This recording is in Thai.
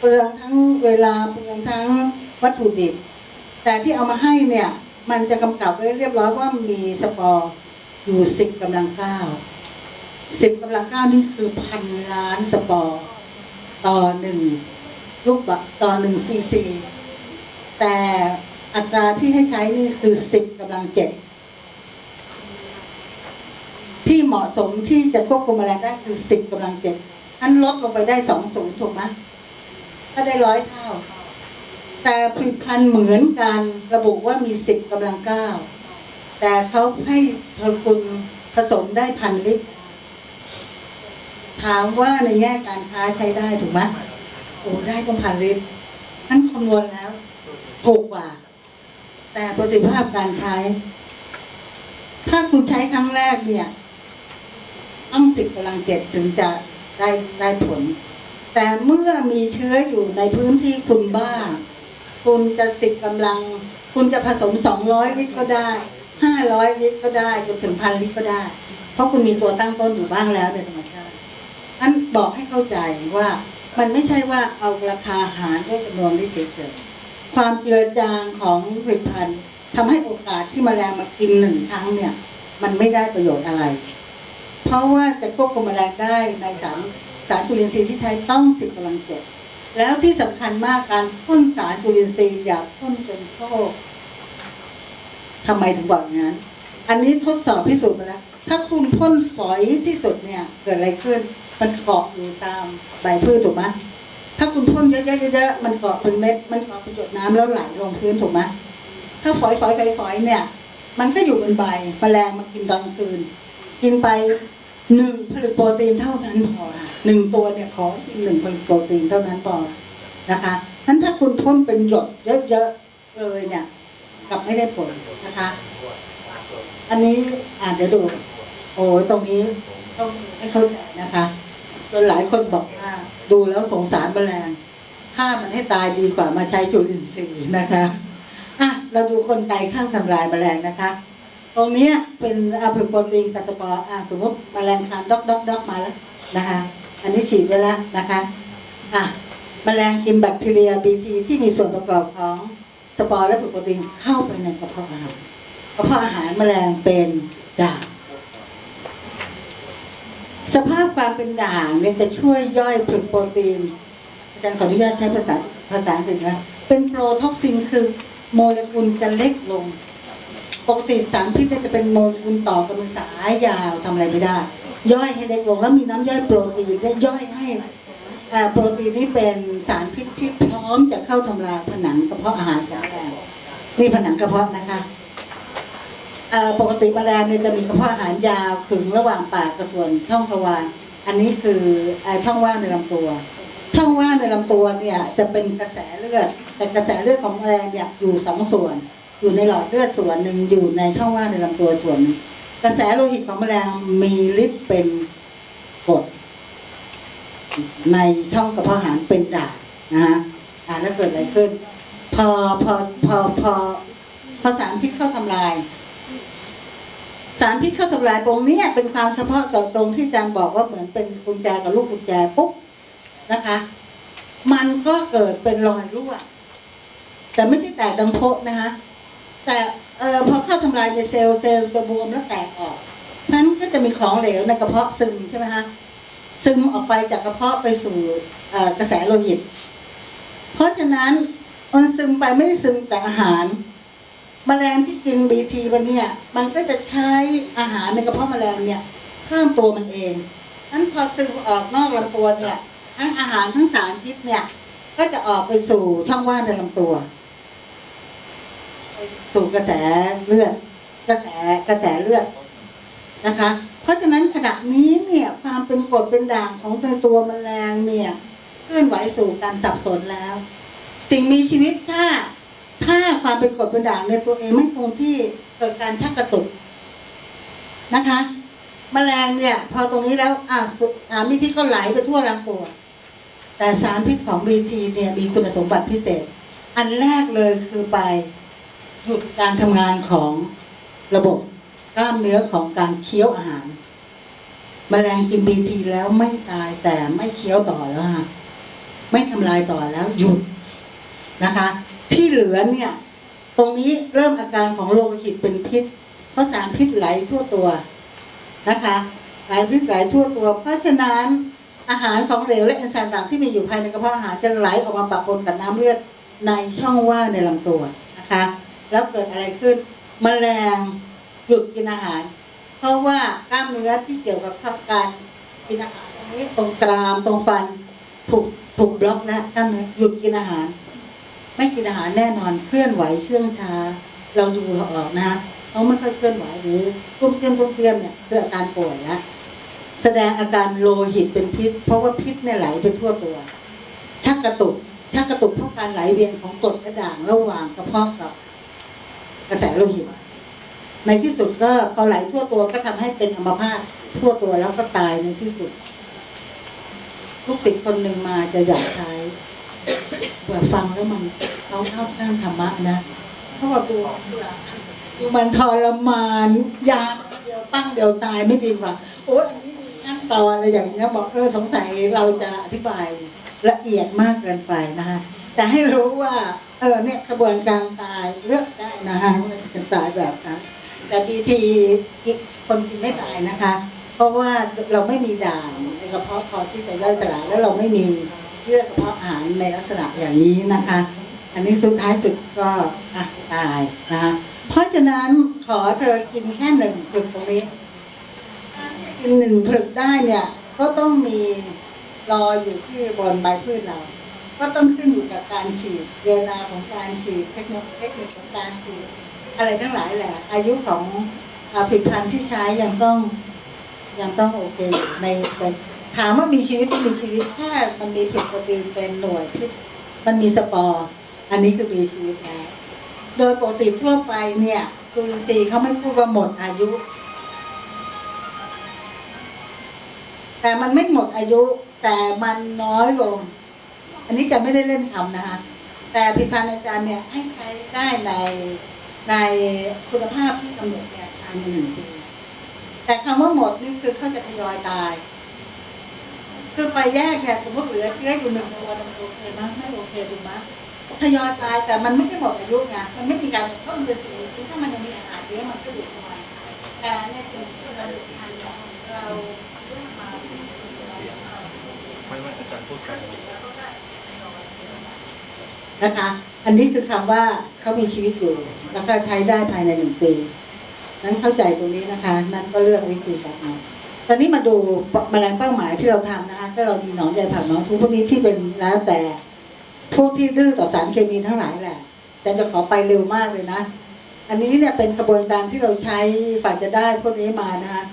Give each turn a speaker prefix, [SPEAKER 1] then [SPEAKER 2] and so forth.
[SPEAKER 1] เปลืองทั้งเวลาเปลืองทั้งวัตถุดิบ แต่ที่เอามาให้เนี่ยมันจะกำกับไว้เรียบร้อยว่ามีสปอร์อยู่สิบกำลังเก้าสิบกำลังเก้านี่คือพันล้านสปอร์ต่อหนึ่งลูกบะต่อหนึ่งซีซีแต่อัตราที่ให้ใช้นี่คือสิบกำลังเจ็ดที่เหมาะสมที่จะควบคุมแมลงได้คือสิบกำลังเจ็ดอันลดลงไปได้สองศูนย์ถูกไหม ถ้าได้ร้อยเท่า แต่ผลิตภัณฑ์เหมือนกันระบุว่ามีสิบกำลังเก้าแต่เขาให้ทคุณผสมได้พันลิตร ถามว่าในแง่การค้าใช้ได้ถูกไหมโอ้ได้ต้องพันลิตรนั่นคำนวณแล้วถูกกว่า แต่ประสิทธิภาพการใช้ ถ้าคุณใช้ครั้งแรกเนี่ยต้องสิบกำลังเจ็ดถึงจะได้ได้ผล แต่เมื่อมีเชื้ออยู่ในพื้นที่คุณบ้า คุณจะสิบกำลัง คุณจะผสมสองร้อยลิตรก็ได้ห้าร้อยลิตรก็ได้จนถึงพันลิตรก็ได้ เพราะคุณมีตัวตั้งต้นอยู่บ้างแล้วในธรรมชาติอันบอกให้เข้าใจว่ามันไม่ใช่ว่าเอาราคาอาหารด้วยจำนวนลิตรเฉยๆความเจือจางของผลิตภัณฑ์ทำให้โอกาสที่แมลงมากินหนึ่งครั้งเนี่ย มันไม่ได้ประโยชน์อะไร เพราะว่าจะควบคุมแมลงได้ในสาร สารจุลินทรีย์ที่ใช้ต้องสิบกำลังเจ็ดแล้วที่สำคัญมากการพ่นสารจุลินทรีย์อย่าพ่นจนโชคทำไมถึงบอกอย่างนั้น อันนี้ทดสอบพิสูจน์มาแล้ว ถ้าคุณพ่นฝอยที่สุดเนี่ยเกิดอะไรขึ้น มันเกาะอยู่ตามใบพืชถูกไหมถ้าคุณพ่นเยอะๆเยอะๆมันเกาะเป็นเม็ด มันเกาะเป็นหยดน้ำแล้วไหลลงพื้นถูกไหมถ้าฝอยฝอยฝอยฝอยเนี่ย มันก็อยู่บนใบแมลงมากินตอนกลางคืน กินไปหนึ่งผลึกโปรตีนเท่านั้นพอค่ะ หนึ่งตัวเนี่ยขอกินหนึ่งโปรตีนเท่านั้นพอนะคะนั้นถ้าคุณพ่นเป็นหยดเยอะๆเลยเนี่ยกลับไม่ได้ผลนะคะ อันนี้อ่านเดี๋ยวดู โอ้ยตรงนี้ต้องให้เข้าใจนะคะจนหลายคนบอกว่าดูแล้วสงสารแมลงฆ่ามันให้ตายดีกว่ามาใช้จุลินทรีย์นะคะอะเราดูคนไกข้างทำลายแมลงนะคะ ตรงนี้เป็นอะผึกโปรตีนกัสปอร์อะสมมติแมลงคานด็อกด็อกด็อกมาแล้วนะคะ อันนี้ฉีดไว้แล้วนะคะอะแมลงกินแบคทีเรียบีทีที่มีส่วนประกอบของสปอร์และผึกโปรตีนเข้าไปในกระเพาะอาหารกระเพาะอาหารแมลงเป็นด่างสภาพความเป็นด่างเนี่ยจะช่วยย่อยผลโปรตีนอาจารย์ขออนุญาตใช้ภาษาภาษาอังกฤษนะเป็นโปรท็อกซินคือโมเลกุลจะเล็กลง ปกติสารพิษเนี่ยจะเป็นโมเลกุลต่อกันเป็นสายยาวทำอะไรไม่ได้ ย่อยให้เล็กลงแล้วมีน้ำย่อยโปรตีนและย่อยให้โปรตีนนี่เป็นสารพิษที่พร้อมจะเข้าทำลายผนังกระเพาะอาหารของแมลงนี่ผนังกระเพาะนะคะปกติแมลงเนี่ยจะมีกระเพาะอาหารยาวขึงระหว่างปากกับส่วนช่องทวารอันนี้คืออช่องว่างในลำตัว ช่องว่างในลำตัวเนี่ยจะเป็นกระแสเลือด แต่กระแสเลือดของแมลงเนี่ยอยู่สองส่วน อยู่ในหลอดเลือดส่วนหนึ่งอยู่ในช่องว่างในลำตัวส่วนหนึ่ง กระแสโลหิตของแมลงมีฤทธิ์เป็นกรดในช่องกระเพาะอาหารเป็นด่างนะฮะอ่าแล้วเกิดอะไรขึ้น พอพอพอพอพอสารพิษเข้าทำลาย สารพิษเข้าทำลายตรงนี้เป็นความเฉพาะเจาะตรงที่อาจารย์บอกว่าเหมือนเป็นกุญแจกับลูกกุญแจปุ๊บนะคะ มันก็เกิดเป็นรอยรั่วแต่ไม่ใช่แตกดังโพนะคะแต่ เออพอเข้าทำลายในเซลล์เซลล์จะบวมแล้วแตกออกนั้นก็จะมีของเหลวในกระเพาะซึมใช่ไหมคะซึมออกไปจากกระเพาะไปสู่กระแสโลหิต เพราะฉะนั้นมันซึมไปไม่ได้ซึมแต่อาหารแมลงที่กินบีทีวันเนี้ยมันก็จะใช้อาหารในกระเพาะแมลงเนี่ยเพิ่มตัวมันเองนั้นพอซึมออกนอกลำตัวเนี่ยทั้งอาหารทั้งสารพิษเนี่ยก็จะออกไปสู่ช่องว่างในลำตัว สู่กระแสเลือด กระแสกระแสเลือดนะคะ เพราะฉะนั้นขณะนี้เนี่ยความเป็นกรดเป็นด่างของตัวตัวแมลงเนี่ยเคลื่อนไหวสู่การสับสนแล้ว สิ่งมีชีวิตถ้าถ้าความเป็นกรดเป็นด่างในตัวเองไม่คงที่เกิดการชักกระตุกนะคะแมลงเนี่ย พอตรงนี้แล้วอ่าสารมีพิษก็ไหลไปทั่วลำตัวแต่สารพิษของบีทีเนี่ยมีคุณสมบัติพิเศษ อันแรกเลยคือไป หยุดการทำงานของระบบกล้ามเนื้อของการเคี้ยวอาหารแมลงกินบีทีแล้วไม่ตายแต่ไม่เคี้ยวต่อแล้วค่ะไม่ทำลายต่อแล้วหยุดนะคะ ที่เหลือเนี่ย ตรงนี้เริ่มอาการของโรคหิตเป็นพิษ เพราะสารพิษไหลทั่วตัวนะคะไหลพิษไหลทั่วตัว เพราะฉะนั้นอาหารของเหลวและเอนไซม์ต่างที่มีอยู่ภายในกระเพาะอาหารจะไหลออกมาปะปนกับน้ำเลือดในช่องว่างในลำตัวนะคะ แล้วเกิดอะไรขึ้นแมลงหยุดกินอาหาร เพราะว่ากล้ามเนื้อที่เกี่ยวกับการกินอาหารตรงนี้ตรงกรามตรงฟันถูกถูกบล็อกแล้วกล้ามเนื้อหยุดกินอาหาร ไม่กินอาหารแน่นอนเคลื่อนไหวเชื่องช้า เราดูเราออกนะฮะเขาไม่ค่อยเคลื่อนไหวหรือตุ้มเตี้ยมตุ้มเตี้ยมเนี่ยคืออาการป่วยแล้วแสดงอาการโลหิตเป็นพิษ เพราะว่าพิษเนี่ยไหลไปทั่วตัว ชักกระตุกชักกระตุกเพราะการไหลเวียนของกรดกระด่างระหว่างกระเพาะกับ กระแสโลหิต ในที่สุดก็พอไหลทั่วตัวก็ทำให้เป็นอัมพาตทั่วตัวแล้วก็ตายในที่สุด ลูกศิษย์คนหนึ่งมาจะอยากใช้เปิดฟังแล้วมันเขาเข้าข้างธรรมะนะเขาบอกดูดูมันทรมานยาเดียวตั้งเดียวตายไม่ดีกว่าโอ้ยอันนี้มีขั้นตอนอะไรอย่างเงี้ยบอกเออสงสัยเราจะอธิบายละเอียดมากเกินไปนะคะแต่ให้รู้ว่า เออเนี่ยกระบวนการตายเลือกได้นะคะว่าจะตายแบบนั้น แต่บีทีคนกินไม่ตายนะคะ เพราะว่าเราไม่มีด่างในกระเพาะพอที่จะย่อยสลายแล้วเราไม่มีเยื่อกระเพาะอาหารในลักษณะอย่างนี้นะคะ อันนี้สุดท้ายสุดก็อะตายนะคะเพราะฉะนั้นขอเธอกินแค่หนึ่งผลึกตรงนี้กินหนึ่งผลึกได้เนี่ยก็ต้องมีรออยู่ที่บนใบพืชเรา ก็ต้องขึ้นอยู่กับการฉีดเวลาของการฉีดเทคนิคเทคนิคของการฉีดอะไรทั้งหลายแหละ อายุของอผลิตภัณฑ์ที่ใช้ยังต้องยังต้องโอเคในในถามว่ามีชีวิตมีชีวิตแค่มันมีผลิตโปรตีนเป็นหน่วยพิษมันมีสปอร์อันนี้คือมีชีวิตแล้วโดยปกติทั่วไปเนี่ยจุลินทรีย์เขาไม่พูดว่าหมดอายุ แต่มันไม่หมดอายุแต่มันน้อยลง อันนี้จะไม่ได้เล่นคำนะคะ แต่ผลิตภัณฑ์อาจารย์เนี่ยให้ใช้ได้ในในคุณภาพที่กำหนดเนี่ยภายในหนึ่งปีแต่คำว่าหมดนี่คือเขาจะทยอยตาย คือไปแยกเนี่ยสมมติเหลือเชื้ออยู่หนึ่งตัวมันโอเคมั้ยไม่โอเคถูมั้ยทยอยตายแต่มันไม่ได้หมดอายุไงมันไม่มีการเพราะมันเป็นสิ่งมีชีวิตถ้ามันยังมีอาหารเยอะมันก็อยู่ของมันแต่ในสิ่งที่เราทานเนี่ยเราเลือา
[SPEAKER 2] ไม่ไม่อาจารย์พูดไป
[SPEAKER 1] นะคะ อันนี้คือคำว่าเขามีชีวิตอยู่ แล้วก็ใช้ได้ภายในหนึ่งปีนั้นเข้าใจตรงนี้นะคะ นั้นก็เลือกวิธีการเอาตอนนี้มาดูแมลงเป้าหมายที่เราทำนะคะก็เรามีหนอนใยผักหนอนทุกพวกนี้ที่เป็นแล้วแต่พวกที่ดื้อต่อสารเคมีทั้งหลายแหละ แต่จะขอไปเร็วมากเลยนะ อันนี้เนี่ยเป็นกระบวนการที่เราใช้ฝ่าจะได้พวกนี้มานะคะ